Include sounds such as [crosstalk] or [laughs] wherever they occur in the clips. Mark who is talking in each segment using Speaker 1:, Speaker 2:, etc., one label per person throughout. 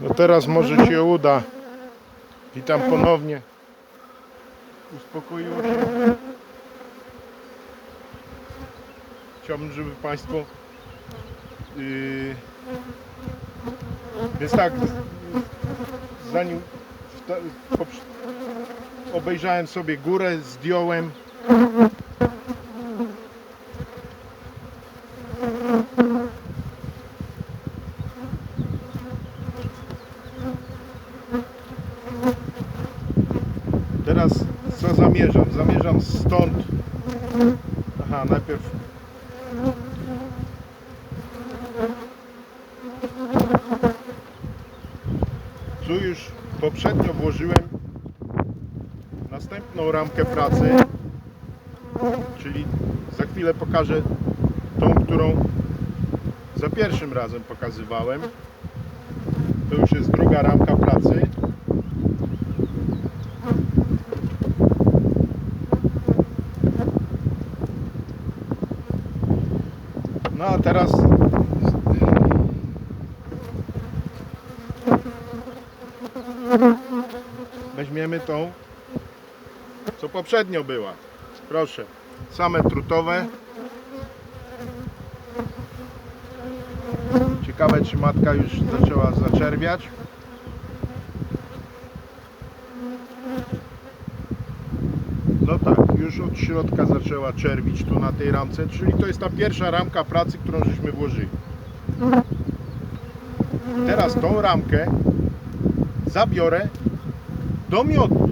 Speaker 1: No teraz może się uda. Witam ponownie. Uspokoiło się. Chciałbym, żeby Państwo. Yy, tak, zanim obejrzałem sobie górę, zdjąłem. Teraz co zamierzam? Stąd. Aha, najpierw. Tu już poprzednio włożyłem następną ramkę pracy, czyli za chwilę pokażę tą, którą za pierwszym razem pokazywałem. To już jest druga ramka pracy. No a teraz weźmiemy tą, co poprzednio była. Proszę, same trutowe. Ciekawe, czy matka już zaczęła zaczerwiać. No tak, już od środka zaczęła czerwić tu na tej ramce, czyli to jest ta pierwsza ramka pracy, którą żeśmy włożyli. Teraz tą ramkę zabiorę do miodu.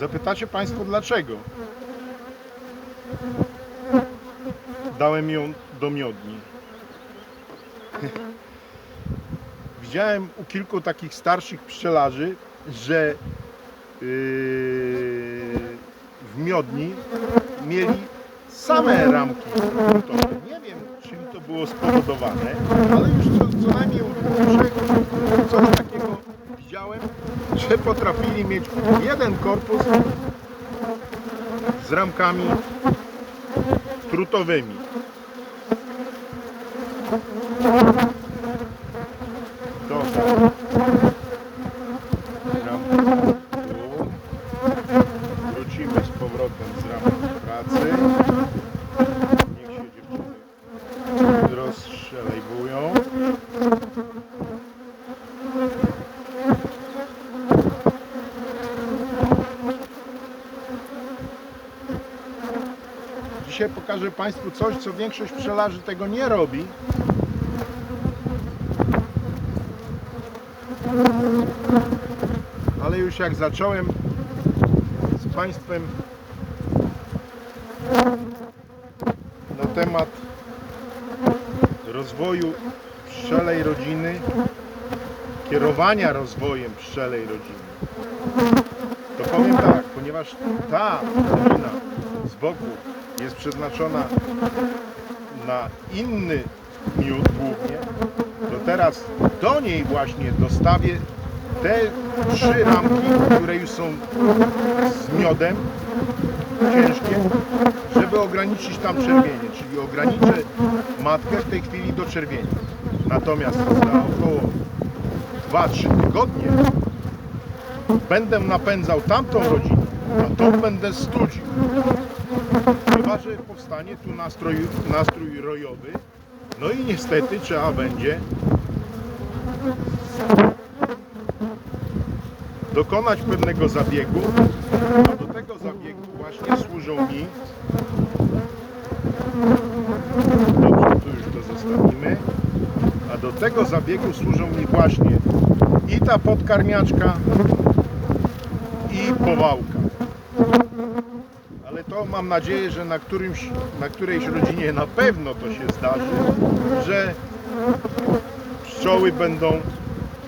Speaker 1: Zapytacie Państwo dlaczego? Dałem ją do miodni. [laughs] Widziałem u kilku takich starszych pszczelarzy, że yy, w miodni mieli same ramki drutowe. Nie wiem, czym to było spowodowane, ale już co, co najmniej u dwóch, coś takiego widziałem, że potrafili mieć jeden korpus z ramkami trutowymi. Dobra. Ramka tu. Wrócimy z powrotem z ramek pracy. Niech się dziewczyny rozszelejbują. Dzisiaj pokażę Państwu coś, co większość pszczelarzy tego nie robi. Ale już jak zacząłem z Państwem na temat rozwoju pszczelej rodziny, kierowania rozwojem pszczelej rodziny, to powiem tak, ponieważ ta rodzina z boku jest przeznaczona na inny miód głównie, to teraz do niej właśnie dostawię te trzy ramki, które już są z miodem, ciężkie, żeby ograniczyć tam czerwienie, czyli ograniczę matkę w tej chwili do czerwienia. Natomiast za około 2-3 tygodnie będę napędzał tamtą rodzinę, a tą będę studził. Chyba, że powstanie tu nastrój, nastrój rojowy, no i niestety trzeba będzie dokonać pewnego zabiegu, a do tego zabiegu właśnie służą mi. Dobrze, tu już to zostawimy. A do tego zabiegu służą mi właśnie i ta podkarmiaczka i powałka. Ale to mam nadzieję, że na, którymś, na którejś rodzinie na pewno to się zdarzy, że pszczoły będą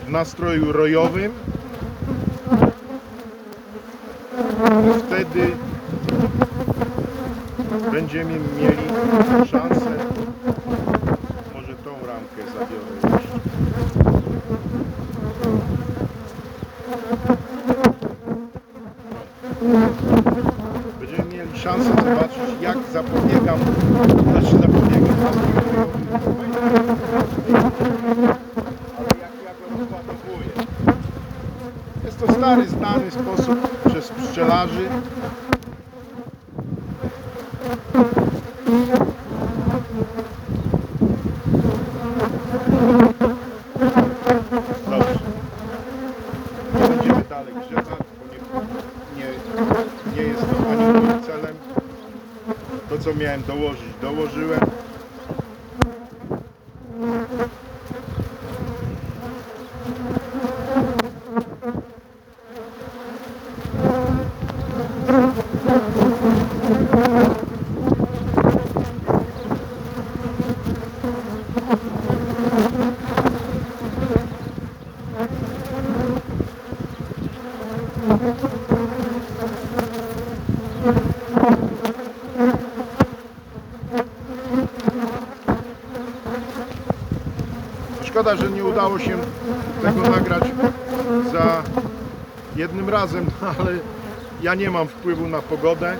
Speaker 1: w nastroju rojowym. I wtedy będziemy mieli szansę. Może tą ramkę zabiorę. Będziemy szansę zobaczyć, jak zapobiegam, ale jak ja go rozładowuję. To stary, znany sposób przez pszczelarzy. Dobrze. Nie będziemy dalej grzebać, bo nie, nie, nie jest to ani moim celem. To co miałem dołożyć, dołożyłem. Szkoda, że nie udało się tego nagrać za jednym razem, [laughs] ale ja nie mam wpływu na pogodę.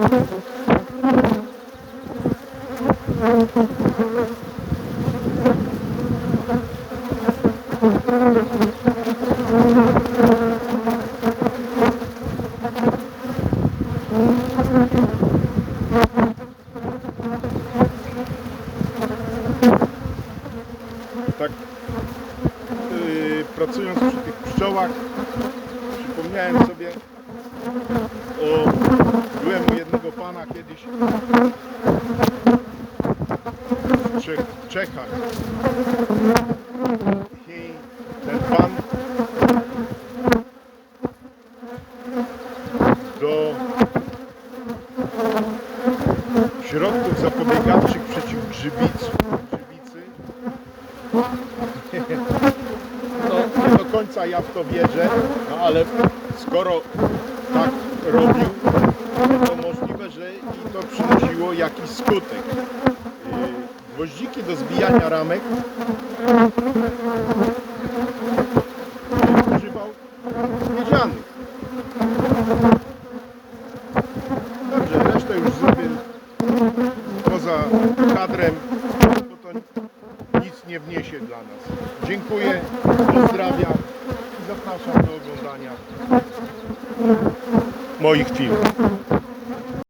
Speaker 1: tak w Czech, w Czechach ten pan. Do środków zapobiegawczych przeciw grzybicy, grzybicy? No, nie do końca ja w to wierzę, no ale skoro tak robił, to to przynosiło jakiś skutek. Yy, Gwoździki do zbijania ramek używał miedzianych. Dobrze, resztę już zrobię poza kadrem, bo to nic nie wniesie dla nas. Dziękuję, pozdrawiam i zapraszam do oglądania moich filmów.